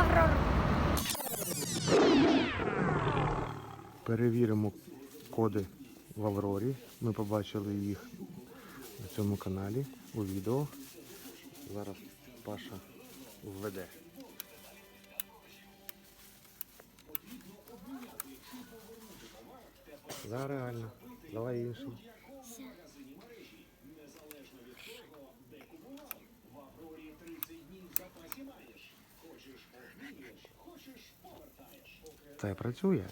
Аврору. Перевіримо коди в Аврорі. Ми побачили їх на цьому каналі у відео. Зараз Паша введе. Да, реально. Давай інший. Це працює.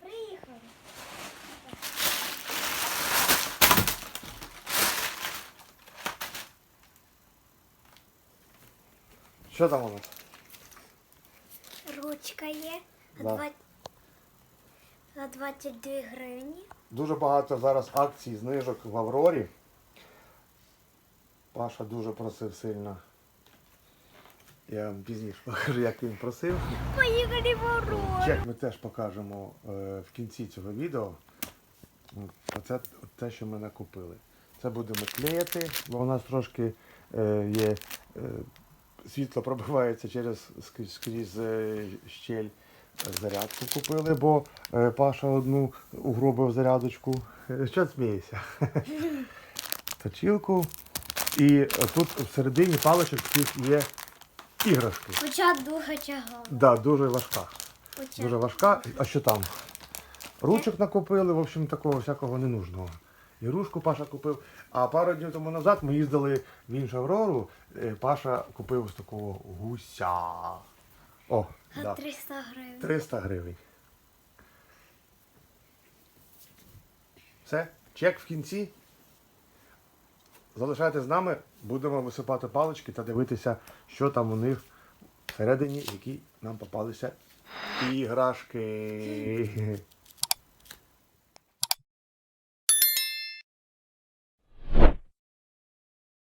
Приїхали. Що там у нас? Ручка є. Да. два... за 22 гривні. Дуже багато зараз акцій, знижок в Аврорі. Паша дуже просив сильно. Я вам пізніше покажу, як він просив. Поїхали в Аврору. Чек ми теж покажемо е, в кінці цього відео. Оце те, що ми накупили. Це будемо клеїти, бо у нас трошки е, є е, світло пробивається через скрізь, скрізь щель. Зарядку купили, бо Паша одну угробив зарядочку. Що смієшся? Точилку. І тут всередині паличок є іграшки. Хоча дуже тяга. Да, дуже важка. Хоча... Дуже важка. А що там? Ручок накупили, в общем, такого всякого ненужного. І ручку Паша купив. А пару днів тому назад ми їздили в іншу Аврору. е, Паша купив ось такого гуся. О, да. 300 гривень. 300 гривень. Все, чек в кінці. Залишайтесь з нами, будемо висипати палички та дивитися, що там у них всередині, які нам попалися іграшки.